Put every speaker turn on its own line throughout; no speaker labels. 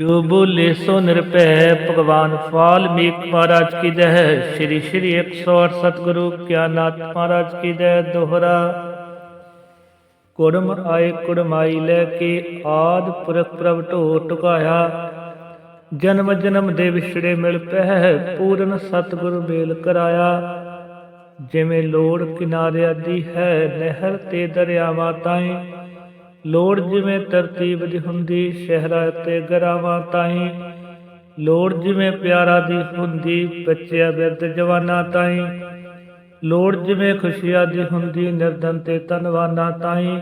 ਜੋ ਬੋਲੇ ਸੋ ਨਿਰਭੈ, ਭਗਵਾਨ ਵਾਲਮੀਕ ਮਹਾਰਾਜ ਕੀ ਜੈ। ਸ਼੍ਰੀ ਸ਼੍ਰੀ 108 ਸਤਿਗੁਰੂ ਗਿਆਨਨਾਥ ਮਹਾਰਾਜ ਕੀ ਜੈ ਦੋਹਰਾ। ਕੁੜਮ ਆਏ ਕੁੜਮਾਈ ਲੈ ਕੇ ਆਦ ਪੁਰਖ ਪ੍ਰਭ ਢੋ ਟੁਕਾਇਆ। ਜਨਮ ਜਨਮ ਦੇ ਵਿਛੜੇ ਮਿਲ ਪਹਿ ਪੂਰਨ ਸਤਿਗੁਰੂ ਮੇਲ ਕਰਾਇਆ। ਜਿਵੇਂ ਲੋੜ ਕਿਨਾਰੇ ਦੀ ਹੈ, ਨਹਿਰ ਤੇ ਦਰਿਆਵਾਂ ਤਾਏ ਲੋੜ ਜਿਵੇਂ ਤਰਤੀਬ ਦੀ ਹੁੰਦੀ, ਸ਼ਹਿਰਾਂ ਤੇ ਗਰਾਵਾਂ ਤਾਈ। ਲੋੜ ਜਿਵੇਂ ਪਿਆਰਾ ਦੀ ਹੁੰਦੀ, ਬੱਚਿਆਂ ਬਿਰਧ ਜਵਾਨਾਂ ਤਾਈ। ਲੋੜ ਜਿਵੇਂ ਖੁਸ਼ੀਆਂ ਦੀ ਹੁੰਦੀ, ਨਿਰਧਨ ਤੇ ਧਨਵਾਨਾਂ ਤਾਈ।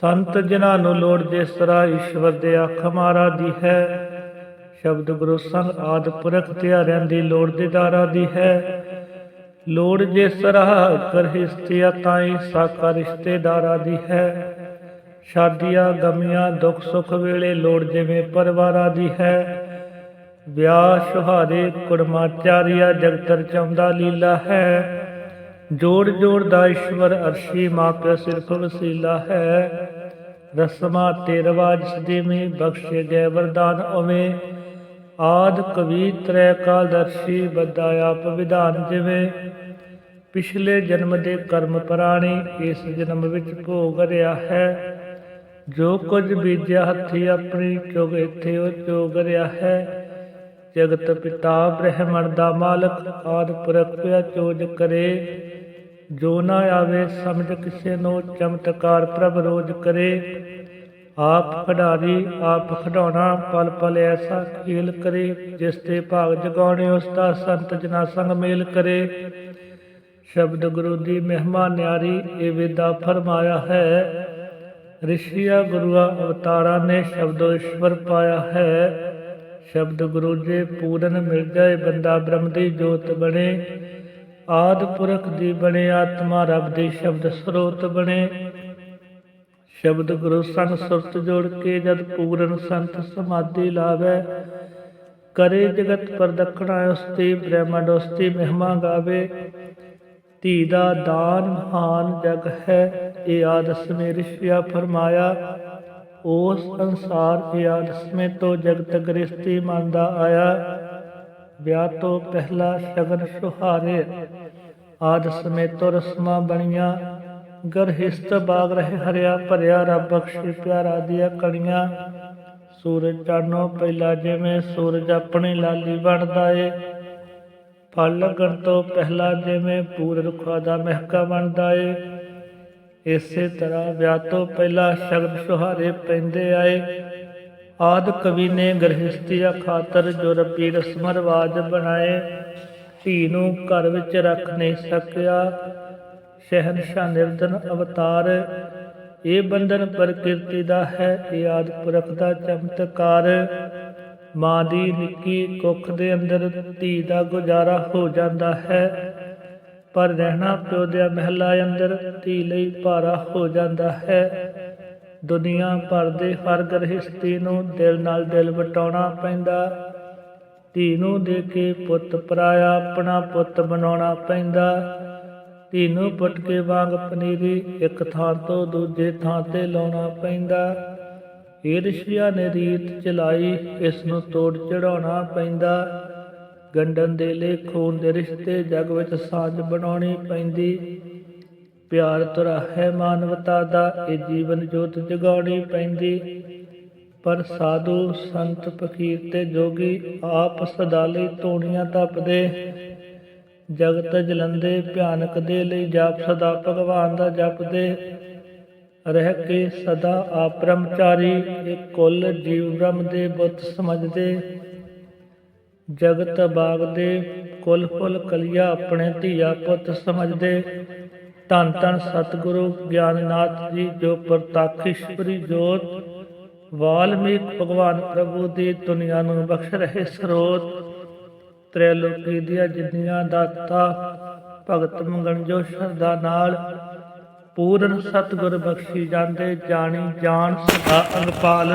ਸੰਤ ਜਿਨ੍ਹਾਂ ਨੂੰ ਲੋੜ ਜਿਸ ਤਰ੍ਹਾਂ ਈਸ਼ਵਰ ਦੇ ਅੱਖ ਮਾਰਾ ਦੀ ਹੈ, ਸ਼ਬਦ ਗੁਰੂ ਸੰਗ ਆਦ ਪੁਰਖ ਧਿਆਰਿਆਂ ਦੀ ਲੋੜ ਦੀਦਾਰਾ ਦੀ ਹੈ। ਲੋੜ ਜੇ ਤਰ੍ਹਾਂ ਕਰ ਹਿਸਤਿਆ ਤਾਈ, ਸਾਕਾ ਰਿਸ਼ਤੇਦਾਰਾਂ ਦੀ ਹੈ। ਸ਼ਾਦੀਆਂ, ਗਮੀਆਂ, ਦੁੱਖ ਸੁੱਖ ਵੇਲੇ ਲੋੜ ਜਿਵੇਂ ਪਰਿਵਾਰਾਂ ਦੀ ਹੈ। ਵਿਆਹ ਸੁਹਾਰੇ ਕੁੜਮਾਚਾਰੀਆ ਜਗਤਰ ਚੌਂਦਾ ਲੀਲਾ ਹੈ। ਜੋੜ ਜੋੜ ਦਾ ਈਸ਼ਵਰ ਅਰਸ਼ੀ ਮਾਪਿਆ ਸਿਰਫ ਵਸੀਲਾ ਹੈ। ਰਸਮਾਂ ਤੇ ਰਿਵਾਜ ਸਦੀਮੀ, ਬਖਸ਼ੇ ਗਏ ਵਰਦਾਨ ਉਵੇਂ। ਆਦ ਕਵੀ ਤ੍ਰੈ ਕਾਲਦਰਸ਼ੀ ਬੱਦਾ ਆਪ ਵਿਧਾਨ ਜਿਵੇਂ। ਪਿਛਲੇ ਜਨਮ ਦੇ ਕਰਮ ਪ੍ਰਾਣੀ, ਇਸ ਜਨਮ ਵਿੱਚ ਭੋਗ ਰਿਹਾ ਹੈ। ਜੋ ਕੁਝ ਬੀਜਿਆ ਹੱਥੀ ਆਪਣੀ ਚੁਗ ਇੱਥੇ ਉਹ ਚੋਗ ਰਿਹਾ ਹੈ। ਜਗਤ ਪਿਤਾ ਬ੍ਰਹਮਣ ਦਾ ਮਾਲਕ, ਆਦ ਪੁਰਖ ਚੋਜ ਕਰੇ। ਜੋ ਨਾ ਆਵੇ ਸਮਝ ਕਿਸੇ ਨੂੰ, ਚਮਤਕਾਰ ਪ੍ਰਭ ਰੋਜ ਕਰੇ। ਆਪ ਖਿਡਾਰੀ, ਆਪ ਖਿਡਾਉਣਾ, ਪਲ ਪਲ ਐਸਾ ਖੇਲ ਕਰੇ, ਜਿਸ ਤੇ ਭਾਗ ਜਗਾਉਣੇ, ਉਸ ਦਾ ਸੰਤ ਜਨਾ ਸੰਗ ਮੇਲ ਕਰੇ। ਸ਼ਬਦ ਗੁਰੂ ਦੀ ਮਹਿਮਾ ਨਿਆਰੀ, ਇਹ ਵਿਦਾ ਫਰਮਾਇਆ ਹੈ ਰਿਸ਼ੀਆ ਗੁਰੂਆ ਅਵਤਾਰਾਂ ਨੇ ਸ਼ਬਦੋ ਈਸ਼ਵਰ ਪਾਇਆ ਹੈ। ਸ਼ਬਦ ਗੁਰੂ ਜੇ ਪੂਰਨ ਮਿਲ ਜਾਏ, ਬੰਦਾ ਬ੍ਰਹਮ ਦੀ ਜੋਤ ਬਣੇ। ਆਦ ਪੁਰਖ ਦੀ ਬਣੇ, ਆਤਮਾ ਰੱਬ ਦੀ ਸ਼ਬਦ ਸਰੋਤ ਬਣੇ। ਸ਼ਬਦ ਗੁਰੂ ਸੰਗ ਸੁਰਤ ਜੋੜ ਕੇ ਜਦ ਪੂਰਨ ਸੰਤ ਸਮਾਧੀ ਲਾਵੇ। ਕਰੇ ਜਗਤ ਪ੍ਰਦਖਣਾ ਉਸਤੀ ਬ੍ਰਹਮੰਡ ਉਸਤੀ ਮਹਿਮਾ ਗਾਵੇ। ਧੀ ਦਾ ਦਾਨ ਮਹਾਨ ਜਗ ਹੈ, ਇਹ ਆਦਸ ਮੇ ਰਿਸ਼ਿਆ ਫਰਮਾਇਆ। ਉਸ ਸੰਸਾਰ ਇਹ ਆਦਸ ਮੇ ਤੋ ਜਗਤ ਗ੍ਰਸਤੀ ਮੰਨਦਾ ਆਇਆ। ਵਿਆਹ ਤੋਂ ਪਹਿਲਾ ਸ਼ਗਨ ਸੁਹਾਰੇ ਆਦਸ ਮੇ ਤੋ ਰਸਮਾਂ ਬਣੀਆਂ। ਗਰਹਿਸਤ ਬਾਗ ਰਹੇ ਹਰਿਆ ਭਰਿਆ, ਰੱਬ ਬਖਸ਼ੇ ਪਿਆਰਾ ਦੀਆਂ ਕਣੀਆਂ। ਸੂਰਜ ਚਾਨੋ ਪਹਿਲਾ ਜਿਵੇਂ ਸੂਰਜ ਆਪਣੀ ਲਾਲੀ ਬਣਦਾ ਏ ਫਲ ਲੱਗਣ ਤੋਂ ਪਹਿਲਾਂ ਜਿਵੇਂ ਪੂਰ ਰੁੱਖਾਂ ਦਾ ਮਹਿਕਾ ਬਣਦਾ ਏ, ਇਸੇ ਤਰ੍ਹਾਂ ਵਿਆਹ ਤੋਂ ਪਹਿਲਾਂ ਸ਼ਬਦ ਸੁਹਾਰੇ ਪੈਂਦੇ ਆਏ। ਆਦ ਕਵੀ ਨੇ ਗ੍ਰਹਿਸਤੀਆ ਖਾਤਰ ਜੋ ਰੱਬੀ ਰਸਮ ਰਿਵਾਜ ਬਣਾਏ। ਧੀ ਨੂੰ ਘਰ ਵਿੱਚ ਰੱਖ ਨਹੀਂ ਸਕਿਆ। ਸ਼ਹਿਨਸ਼ਾਹ ਨਿਰਦਨ ਅਵਤਾਰ, ਇਹ ਬੰਧਨ ਪ੍ਰਕਿਰਤੀ ਦਾ ਹੈ, ਇਹ ਆਦ ਪੁਰਖ ਦਾ ਚਮਤਕਾਰ। ਮਾਂ ਦੀ ਨਿੱਕੀ ਕੁੱਖ ਦੇ ਅੰਦਰ ਧੀ ਦਾ ਗੁਜ਼ਾਰਾ ਹੋ ਜਾਂਦਾ ਹੈ। ਪਰ ਰਹਿਣਾ ਪਿਓ ਦੇ ਮਹਿਲਾ ਅੰਦਰ ਧੀ ਲਈ ਭਾਰਾ ਹੋ ਜਾਂਦਾ ਹੈ। ਦੁਨੀਆ ਭਰ ਦੇ ਹਰ ਗ੍ਰਹਿਸਤੀ ਨੂੰ ਦਿਲ ਨਾਲ ਦਿਲ ਵਟਾਉਣਾ ਪੈਂਦਾ। ਧੀ ਨੂੰ ਦੇ ਕੇ ਪੁੱਤ ਪਰਾਇਆ ਆਪਣਾ ਪੁੱਤ ਬਣਾਉਣਾ ਪੈਂਦਾ। ਧੀ ਨੂੰ ਪਟਕੇ ਵਾਂਗ ਪਨੀਰੀ ਇੱਕ ਥਾਂ ਤੋਂ ਦੂਜੇ ਥਾਂ ਤੇ ਲਾਉਣਾ ਪੈਂਦਾ। ਇਹ ਰਿਸ਼ੀਆ ਨੇ ਰੀਤ ਚਲਾਈ, ਇਸ ਨੂੰ ਤੋੜ ਚੜਾਉਣਾ ਪੈਂਦਾ। ਗੰਡਨ ਦੇ ਲਈ ਦੇ ਰਿਸ਼ਤੇ ਜਗ ਵਿੱਚ ਸਾਂਝ ਬਣਾਉਣੀ ਪੈਂਦੀ। ਪਿਆਰ ਤੁਰਾ ਹੈ ਮਾਨਵਤਾ ਦਾ, ਇਹ ਜੀਵਨ ਜੋਤ ਜਗਾਉਣੀ ਪੈਂਦੀ। ਪਰ ਸਾਧੂ ਸੰਤ ਫਕੀਰ ਤੇ ਜੋਗੀ ਆਪ ਸਦਾ ਲਈ ਧੂਣੀਆਂ ਤਪਦੇ। ਜਗਤ ਜਲੰਦੇ ਭਿਆਨਕ ਦੇ ਲਈ ਜਾਪ ਸਦਾ ਭਗਵਾਨ ਦਾ ਜਪਦੇ। ਰਹਿ ਕੇ ਸਦਾ ਆਪ ਬ੍ਰਹਮਚਾਰੀ, ਇਹ ਕੁੱਲ ਜੀਵ ਬ੍ਰਹਮ ਦੇ ਬੁੱਤ ਸਮਝਦੇ। ਜਗਤ ਬਾਗ ਦੇ ਕੁੱਲ ਫੁੱਲ ਕਲਿਆ ਆਪਣੇ ਧੀਆ ਪੁੱਤ ਸਮਝਦੇ। ਧੰਨ ਧੰਨ ਸਤਿਗੁਰੂ ਗਿਆਨਨਾਥ ਜੀ, ਜੋ ਪ੍ਰਤੱਖ ਈਸ਼ਵਰੀ ਜੋਤ ਵਾਲਮੀਕ ਭਗਵਾਨ ਪ੍ਰਭੂ ਦੀ ਦੁਨੀਆ ਨੂੰ ਬਖਸ਼ ਰਹੇ ਸਰੋਤ। ਤ੍ਰੈਲੋਕੀ ਦੀਆਂ ਜਿੰਨੀਆਂ ਦਾਤਾ ਭਗਤ ਮੰਗਣ ਜੋ ਸ਼ਰਧਾ ਨਾਲ ਪੂਰਨ ਸਤਿਗੁਰ ਬਖਸ਼ੀ ਜਾਂਦੇ ਜਾਣੀ ਜਾਣ ਸਦਾ ਅਗਪਾਲ